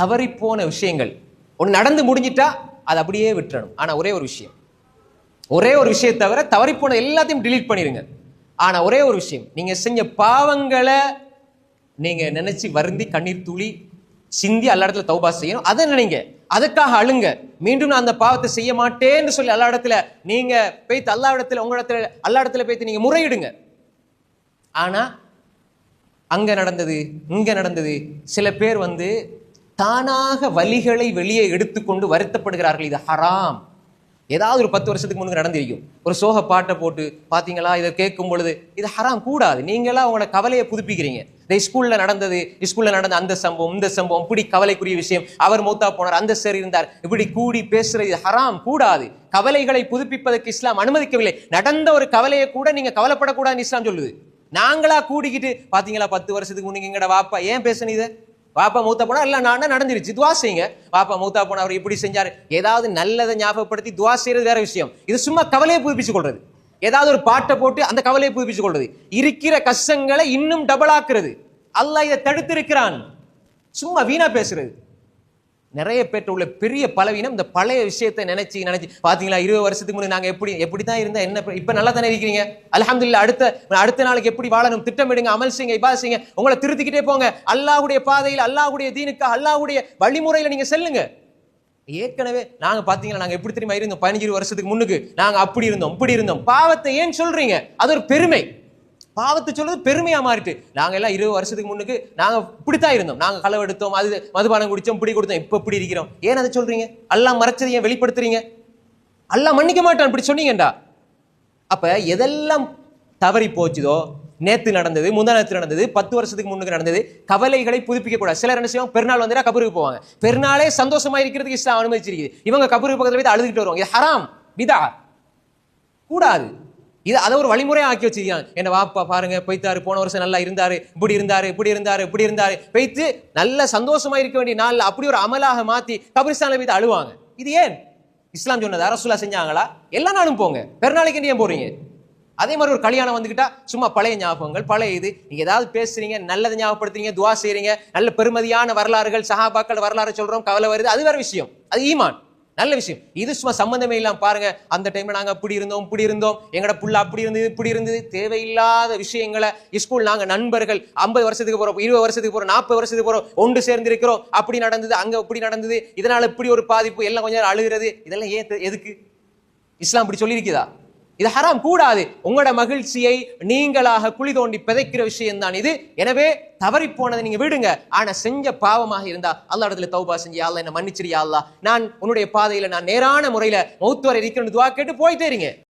தவறிப்போன விஷயங்கள். ஒன்று நடந்து முடிஞ்சிட்டா அதை அப்படியே விட்டுறணும். ஆனால் ஒரே ஒரு விஷயம். ஒரே ஒரு விஷயம் தவிர தவறிப்போன எல்லாத்தையும் டிலீட் பண்ணிடுங்க. ஆனால் ஒரே ஒரு விஷயம். நீங்கள் செஞ்ச பாவங்களை நீங்கள் நினச்சி வருந்தி கண்ணீர் துளி சிந்தி எல்லா இடத்துல தௌபா செய்யணும். அதை நினைங்க. அதுக்காக அழுங்க. மீண்டும் நான் அந்த பாவத்தை செய்ய மாட்டேன்னு சொல்லி எல்லா இடத்துல நீங்க போய்த்து எல்லா இடத்துல உங்க இடத்துல எல்லா இடத்துல போய்த்து நீங்க முறையிடுங்க. ஆனா அங்க நடந்தது இங்க நடந்தது சில பேர் வந்து தானாக வலிகளை வெளியே எடுத்துக்கொண்டு வருத்தப்படுகிறார்கள். இது ஹராம். ஏதாவது ஒரு பத்து வருஷத்துக்கு முன்னுக்கு நடந்திருக்கும். ஒரு சோக பாட்டை போட்டு பார்த்தீங்களா இதை கேட்கும் பொழுது இது ஹராம் கூடாது. நீங்களாம் உங்களோட கவலையை புதுப்பிக்கிறீங்க. இந்த ஸ்கூலில் நடந்தது ஸ்கூலில் நடந்த அந்த சம்பவம் இந்த சம்பவம் இப்படி கவலைக்குரிய விஷயம். அவர் மூத்தா போனார் அந்த சார் இருந்தார். இப்படி கூடி பேசுறது இது ஹராம் கூடாது. கவலைகளை புதுப்பிப்பதற்கு இஸ்லாம் அனுமதிக்கவில்லை. நடந்த ஒரு கவலையை கூட நீங்கள் கவலைப்படக்கூடாதுன்னு இஸ்லாம் சொல்லுது. நாங்களா கூடிக்கிட்டு பார்த்தீங்களா பத்து வருஷத்துக்கு முன்னுக்கு எங்கட வாப்பா ஏன் பேசுனீ இதை? பாப்பா மூத்தா போனா எல்லாம் நான் நடந்துருச்சு. துவா செய்யுங்க. பாப்பா மூத்தா போனால் அவர் இப்படி செஞ்சார்? ஏதாவது நல்லதை ஞாபகப்படுத்தி துவா செய்யறது வேற விஷயம். இது சும்மா கவலையை புதுப்பிச்சு கொள்றது. ஏதாவது ஒரு பாட்டை போட்டு அந்த கவலையை புதுப்பிச்சு கொள்றது. இருக்கிற கஷ்டங்களை இன்னும் டபுள் ஆக்குறது. அல்லாஹ் இதை தடுத்திருக்கிறான். சும்மா வீணா பேசுறது. நிறைய பேர்ட்ட உள்ள பெரிய பலவீனம் இந்த பழைய விஷயத்தை நினைச்சு நினைச்சு பாத்தீங்களா இருபது வருஷத்துக்கு முன்னாடி நாங்க எப்படி எப்படி தான் இருந்தா என்ன இப்ப- நல்லா தானே இருக்கிறீங்க? அல்ஹம்துலில்லாஹ் அடுத்த அடுத்த நாளைக்கு எப்படி வாழணும்? திட்டமிடுங்க அமல் செய்யுங்க இப்பா செய்யுங்க உங்களை திருத்திக்கிட்டே போங்க. அல்லாஹுடைய பாதையில் அல்லாஹுடைய தீனுக்கு அல்லாஹ்வுடைய வழிமுறையில நீங்க செல்லுங்க. ஏற்கனவே நாங்க பாத்தீங்களா நாங்க எப்படி தெரியுமா இருந்தோம்? பதினஞ்சு வருஷத்துக்கு முன்னுக்கு நாங்க அப்படி இருந்தோம் இப்படி இருந்தோம். பாவத்தை ஏன் சொல்றீங்க? அது ஒரு பெருமை. பாவத்தை சொல்றது பெருமையா மாறிட்டு. நாங்க எல்லாம் இருபது வருஷத்துக்கு முன்னுக்கு நாங்க இப்படித்தான் இருந்தோம். நாங்க களவு எடுத்தோம் அது மதுபானம் குடிச்சோம் பிடி கொடுத்தோம் இப்ப இப்படி இருக்கிறோம். ஏன் அதை சொல்றீங்க? எல்லாம் மறைச்சதை ஏன் வெளிப்படுத்துறீங்க? எல்லாம் மன்னிக்க மாட்டான் இப்படி சொன்னீங்கடா அப்ப எதெல்லாம் தவறி போச்சுதோ நேத்து நடந்தது முந்தா நேத்து நடந்தது பத்து வருஷத்துக்கு முன்னுக்கு நடந்தது கவலைகளை புதுப்பிக்க கூடாது. சிலர் என்ன செய்வோம் பெருநாள் வந்துட்டா கபருக்கு போவாங்க. பெருநாளே சந்தோஷமா இருக்கிறதுக்கு இஸ்லாம் அனுமதிச்சிருக்குது. இவங்க கபருக்கு பக்கத்துல போய் அழுதுகிட்டு வருவாங்க. இது ஹராம் விதா கூடாது. இது அதை ஒரு வழிமுறை ஆக்கி வச்சிருக்கான் என்ன வாப்பா பாருங்க போய்த்தாரு போன வருஷம் நல்லா இருந்தாரு இப்படி இருந்தாரு இப்படி இருந்தாரு இப்படி இருந்தாரு. போய்த்து நல்ல சந்தோஷமா இருக்க வேண்டிய நாளில் அப்படி ஒரு அமலாக மாத்தி கபிரிஸ்தான்ல போய் அழுவாங்க இது ஏன்? இஸ்லாம் சொன்னது அரசுலா செஞ்சாங்களா? எல்லா நாளும் போங்க. பெருநாளைக்கு ஏன் போறீங்க? அதே மாதிரி ஒரு கல்யாணம் வந்துக்கிட்டா சும்மா பழைய ஞாபகங்கள் பழைய இது. நீங்க ஏதாவது பேசுறீங்க நல்லதை ஞாபகப்படுத்துறீங்க துவா செய்றீங்க நல்ல பெருமதியான வரலாறுகள் சஹாபாக்கள் வரலாறு சொல்றோம் கவலை வருது அது வேற விஷயம். அது ஈமான். நல்ல விஷயம். இது சும்மா சம்மந்தமே இல்லாம பாருங்க. அந்த டைம்ல நாங்க அப்படி இருந்தோம் இப்படி இருந்தோம். எங்கட புள்ள அப்படி இருந்தது இப்படி இருந்தது. தேவையில்லாத விஷயங்களை ஸ்கூல் நாங்க நண்பர்கள் ஐம்பது வருஷத்துக்கு போறோம் இருபது வருஷத்துக்கு போறோம் நாற்பது வருஷத்துக்கு போறோம் ஒன்று சேர்ந்து இருக்கிறோம் அப்படி நடந்தது அங்க இப்படி நடந்தது. இதனால இப்படி ஒரு பாதிப்பு எல்லாம் கொஞ்சம் நேரம் அழுகிறது. இதெல்லாம் ஏன் எதுக்கு? இஸ்லாம் இப்படி சொல்லியிருக்குதா? இது ஹராம் கூடாது. உங்களோட மகிழ்ச்சியை நீங்களாக குழி தோண்டி பிதைக்கிற விஷயம் தான் இது. எனவே தவறி போனதை நீங்க விடுங்க. ஆனா செஞ்ச பாவமாக இருந்தா அல்லா இடத்துல தௌபா செஞ்சு அல்ல என்ன மன்னிச்சிரியா அல்லா நான் உன்னுடைய பாதையில நான் நேரான முறையில மௌத்து வரை இருக்கிறேன்னு துவா கேட்டு போயிட்டே இருங்க